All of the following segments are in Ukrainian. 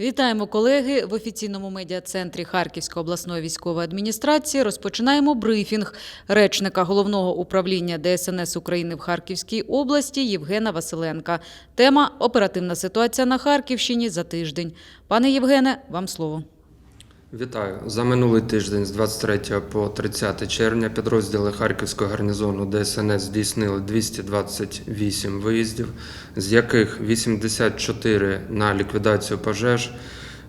Вітаємо колеги в офіційному медіа-центрі Харківської обласної військової адміністрації. Розпочинаємо брифінг речника головного управління ДСНС України в Харківській області Євгена Василенка. Тема оперативна ситуація на Харківщині за тиждень. Пане Євгене, вам слово. Вітаю. За минулий тиждень з 23 по 30 червня підрозділи Харківського гарнізону ДСНС здійснили 228 виїздів, з яких 84 на ліквідацію пожеж,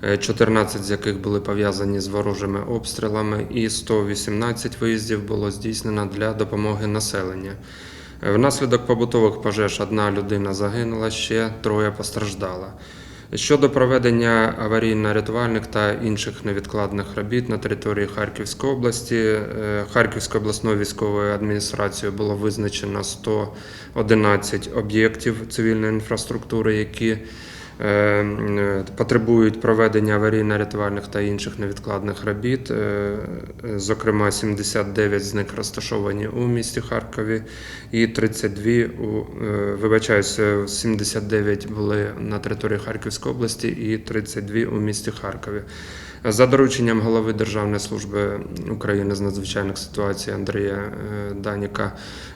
е, 14 з яких були пов'язані з ворожими обстрілами, і 118 виїздів було здійснено для допомоги населенню. Е, Внаслідок побутових пожеж одна людина загинула, ще троє постраждала. Щодо проведення аварійно-рятувальних та інших невідкладних робіт на території Харківської області, е, Харківською обласною військовою адміністрацією було визначено 111 об'єктів цивільної інфраструктури, які потребують проведення аварійно-рятувальних та інших невідкладних робіт. Е, е, Зокрема, 79 з них розташовані у місті Харкові і 32 у вибачаюсь, 79 були на території Харківської області і 32 у місті Харкові. За дорученням голови Державної служби України з надзвичайних ситуацій Андрія е, Даніка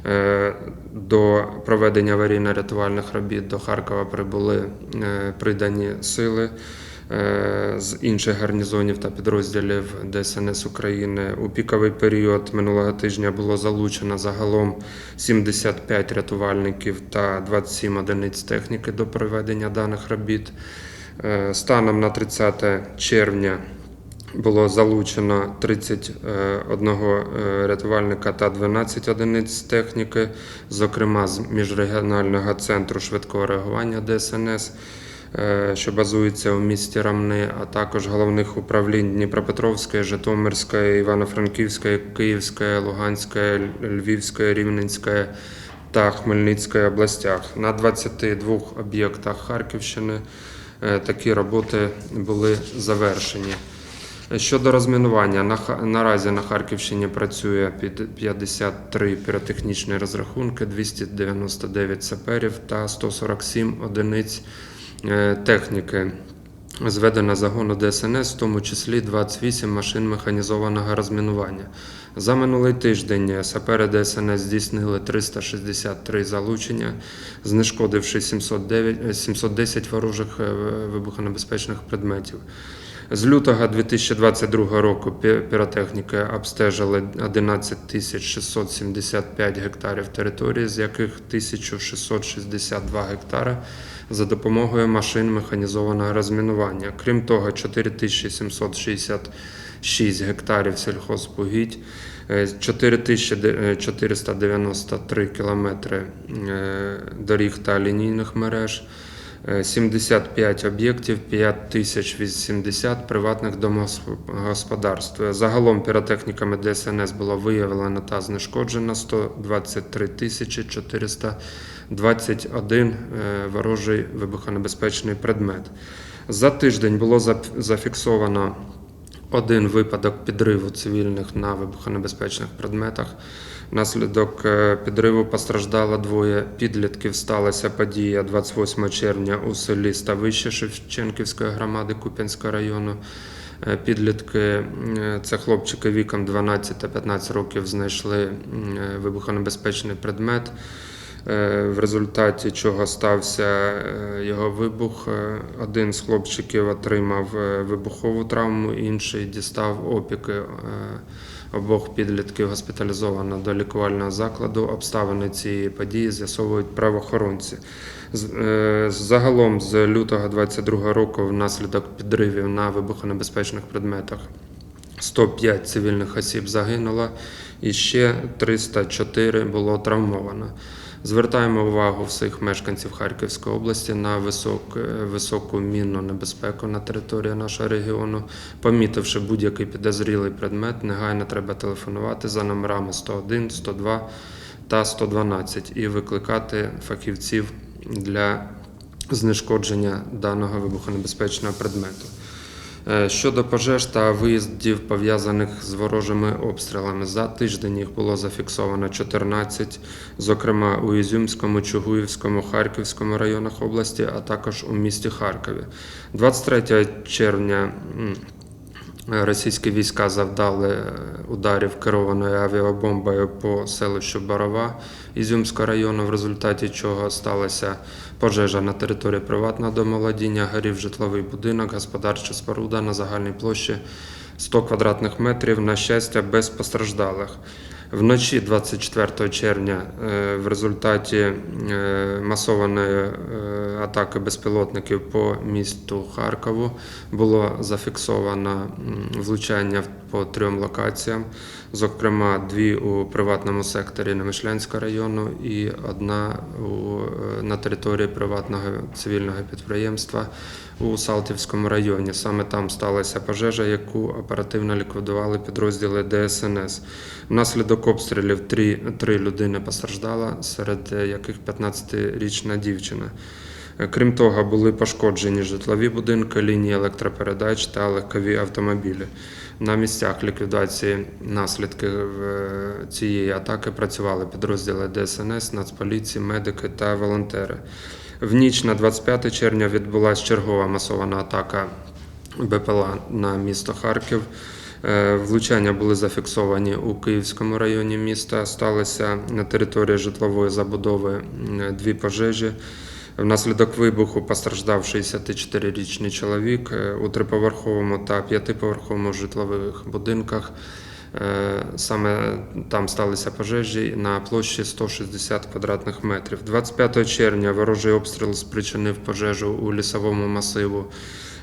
е, до проведення аварійно-рятувальних робіт до Харкова прибули е, придані сили. З інших гарнізонів та підрозділів ДСНС України у піковий період минулого тижня було залучено загалом 75 рятувальників та 27 одиниць техніки до проведення даних робіт. Станом на 30 червня було залучено 31 е, рятувальника та 12 одиниць техніки, зокрема з міжрегіонального центру швидкого реагування ДСНС, е, що базується у місті Рамни, а також головних управлінь Дніпропетровської, Житомирської, Івано-Франківської, Київської, Луганської, Львівської, Рівненської та Хмельницької областях. На 22 об'єктах Харківщини е, такі роботи були завершені. Щодо розмінування, наразі на Харківщині працює під 53 піротехнічні розрахунки, 299 саперів та 147 одиниць е, техніки. Зведено загону ДСНС, в тому числі 28 машин механізованого розмінування. За минулий тиждень сапери ДСНС здійснили 363 залучення, знешкодивши 709, е, 710 ворожих е, вибухонебезпечних предметів. З лютого 2022 року пі- піротехніки обстежили 11 675 гектарів території, з яких 1662 гектари за допомогою машин механізованого розмінування. Крім того, 4766 гектарів сільхозпугідь, е, 4493 кілометри е, доріг та лінійних мереж. Е, 75 об'єктів, 5080 приватних домогосподарств. Загалом піротехніками ДСНС було виявлено та знешкоджено 123 тисячі 421 е, ворожий вибухонебезпечний предмет. За тиждень було зафіксовано один випадок підриву цивільних на вибухонебезпечних предметах. Внаслідок е, підриву постраждало двоє підлітків. Сталася подія 28 червня у селі Ставище Шевченківської громади Куп'янського району. Е, Підлітки, це хлопчики віком 12 та 15 років, знайшли е, вибухонебезпечний предмет в результаті чого стався е, його вибух. Е, Один з хлопчиків отримав е, вибухову травму, інший дістав опіки. Е, Обох підлітків госпіталізовано до лікувального закладу. Обставини цієї події з'ясовують правоохоронці. Е, Загалом з лютого 2022 року внаслідок підривів на вибухонебезпечних предметах 105 цивільних осіб загинуло і ще 304 було травмовано. Звертаємо увагу всіх мешканців Харківської області на висок, е, високу мінну небезпеку на території нашого регіону. Помітивши будь-який підозрілий предмет, негайно треба телефонувати за номерами 101, 102 та 112 і викликати фахівців для знешкодження даного вибухонебезпечного предмету. Е, Щодо пожеж та виїздів пов'язаних з ворожими обстрілами, за тиждень їх було зафіксовано 14, зокрема у Ізюмському, Чугуївському, Харківському районах області, а також у місті Харкові. 23 червня російські війська завдали е, ударів керованою авіабомбою по селищу Барова Ізюмського району, в результаті чого сталася пожежа на території приватного домоволодіння, горів житловий будинок, господарча споруда на загальній площі 100 квадратних метрів, на щастя, без постраждалих. Вночі 24 червня е, в результаті е, масованої е, атаки безпілотників по місту Харкову було зафіксовано влучання по трьом локаціям, зокрема дві у приватному секторі Немишлянського району і одна у, е, на території приватного цивільного підприємства у Салтівському районі. Саме там сталася пожежа, яку оперативно ліквідували підрозділи ДСНС. Внаслідок обстрілів три, три людини постраждала, серед яких 15-річна дівчина. Крім того, були пошкоджені житлові будинки, лінії електропередач та легкові автомобілі. На місцях ліквідації наслідків е, цієї атаки працювали підрозділи ДСНС, Нацполіції, медики та волонтери. В ніч на 25 червня відбулася чергова масована атака БПЛА на місто Харків. Е, Влучання були зафіксовані у Київському районі міста. Сталося на території житлової забудови дві пожежі. Внаслідок вибуху постраждав 64-річний чоловік е, у триповерховому та п'ятиповерховому житлових будинках. Е, Саме там сталися пожежі на площі 160 квадратних метрів. 25 червня ворожий обстріл спричинив пожежу у лісовому масиву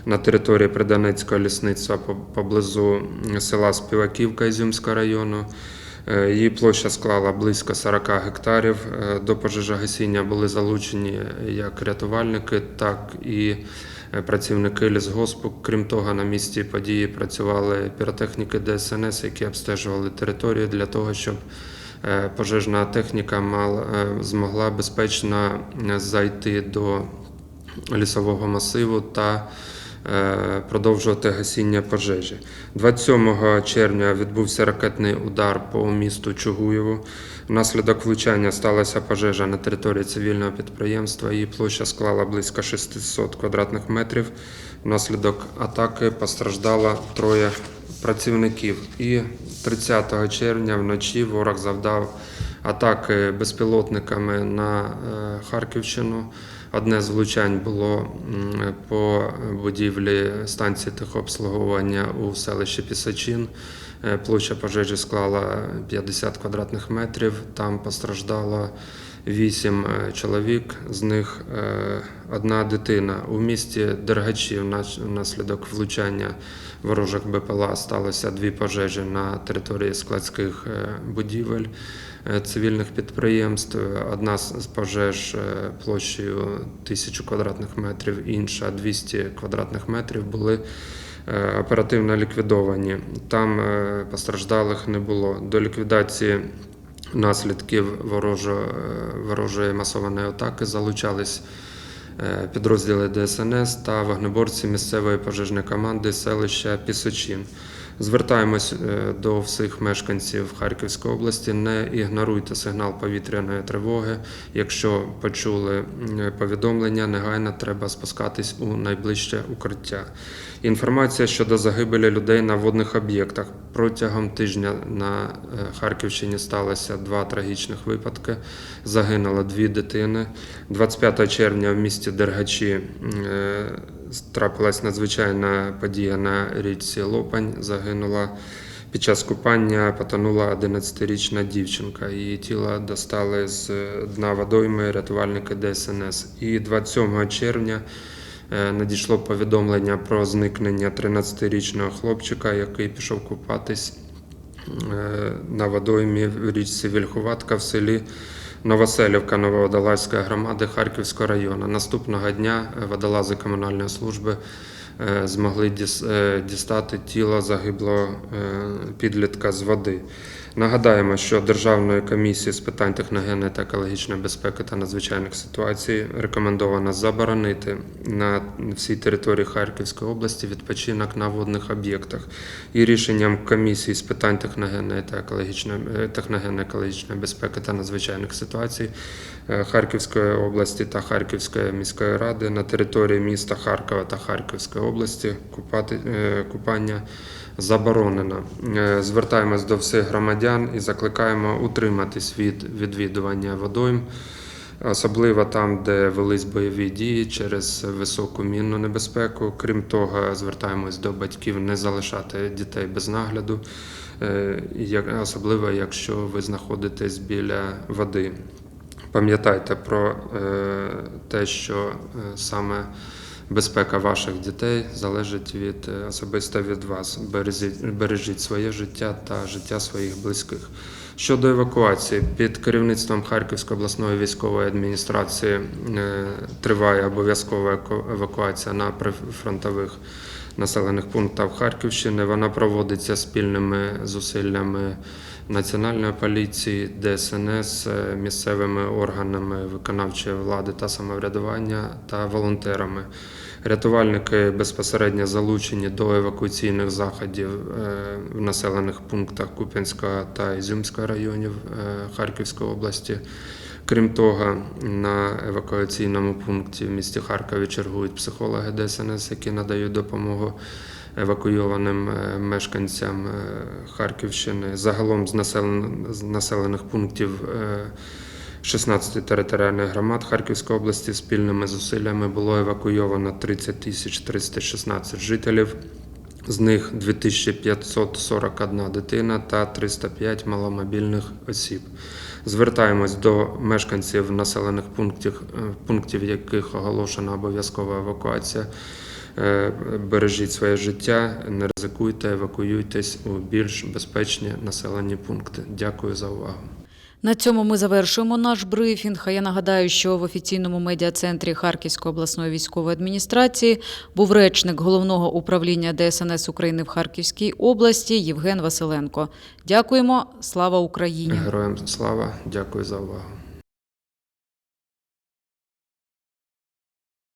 на території Придонецького лісництва поблизу села Співаківка Ізюмського району. Е, Її площа склала близько 40 гектарів. Е, До пожежогасіння були залучені як рятувальники, так і е, працівники лісгоспу. Крім того, на місці події працювали піротехніки ДСНС, які обстежували територію для того, щоб пожежна техніка мала, змогла безпечно зайти до лісового масиву та продовжувати гасіння пожежі. 27 червня відбувся ракетний удар по місту Чугуєву. Внаслідок влучання сталася пожежа на території цивільного підприємства. Її площа склала близько 600 квадратних метрів. Внаслідок атаки постраждало троє працівників. І 30 червня вночі ворог завдав атаки безпілотниками на е, Харківщину. Одне з влучань було по будівлі станції техобслуговування у селищі Пісачин. Е, Площа пожежі склала 50 квадратних метрів. Там постраждало 8 чоловік, з них е, одна дитина. У місті Дергачі внаслідок влучання ворожих БПЛА сталося дві пожежі на території складських е, будівель е, цивільних підприємств. Одна з пожеж е, площею 1000 квадратних метрів, інша 200 квадратних метрів були е, оперативно ліквідовані. Там е, постраждалих не було. До ліквідації наслідків е, ворожої масованої атаки залучались е, підрозділи ДСНС та вогнеборці місцевої пожежної команди селища Пісочин. Звертаємось е, до всіх мешканців Харківської області. Не ігноруйте сигнал повітряної тривоги. Якщо почули повідомлення, негайно треба спускатись у найближче укриття. Інформація щодо загибелі людей на водних об'єктах протягом тижня на е, Харківщині сталося два трагічних випадки. Загинуло дві дитини. 25 червня в місті Дергачі е, трапилась надзвичайна подія на річці Лопань. Загинула під час купання потонула 11-річна дівчинка. Її тіло достали з дна водойми рятувальники ДСНС. І 27 червня е, надійшло повідомлення про зникнення 13-річного хлопчика, який пішов купатись е, на водоймі в річці Вільхуватка в селі Новоселівка Нововодолазької громади Харківського району. Наступного дня е, водолази комунальної служби е, змогли е, дістати тіло загиблого підлітка з води. Нагадаємо, що Державною комісією з питань техногенної та екологічної безпеки та надзвичайних ситуацій рекомендовано заборонити на всій території Харківської області відпочинок на водних об'єктах. І рішенням комісії з питань техногенної та екологічної е, техногенної екологічної безпеки та надзвичайних ситуацій е, Харківської області та Харківської міської ради на території міста Харкова та Харківської області купати, е, купання заборонено. Е, Звертаємось до всіх громадян і закликаємо утриматись від відвідування водойм, особливо там, де велись бойові дії через високу мінну небезпеку. Крім того, звертаємось до батьків не залишати дітей без нагляду, е, особливо якщо ви знаходитесь біля води. Пам'ятайте про е, те, що саме безпека ваших дітей залежить від е, особисто від вас. Бережіть, своє життя та життя своїх близьких. Щодо евакуації, під керівництвом Харківської обласної військової адміністрації е, триває обов'язкова евакуація на прифронтових населених пунктах Харківщини. Вона проводиться спільними зусиллями Національної поліції, ДСНС, е, місцевими органами виконавчої влади та самоврядування та волонтерами. Рятувальники безпосередньо залучені до евакуаційних заходів е, в населених пунктах Куп'янського та Ізюмського районів е, Харківської області. Крім того, на евакуаційному пункті в місті Харкові чергують психологи ДСНС, які надають допомогу евакуйованим е, мешканцям е, Харківщини. Загалом з населен- з населених пунктів е, 16 територіальних громад Харківської області спільними зусиллями було евакуйовано 30 тисяч 316 жителів. З них 2541 дитина та 305 маломобільних осіб. Звертаємось до мешканців населених пунктів, е, пунктів яких оголошена обов'язкова евакуація. Е, Бережіть своє життя, не ризикуйте, евакуюйтесь у більш безпечні населені пункти. Дякую за увагу. На цьому ми завершуємо наш брифінг. А я нагадаю, що в офіційному медіа-центрі Харківської обласної військової адміністрації був речник головного управління ДСНС України в Харківській області Євген Василенко. Дякуємо. Слава Україні! Героям слава, дякую за увагу.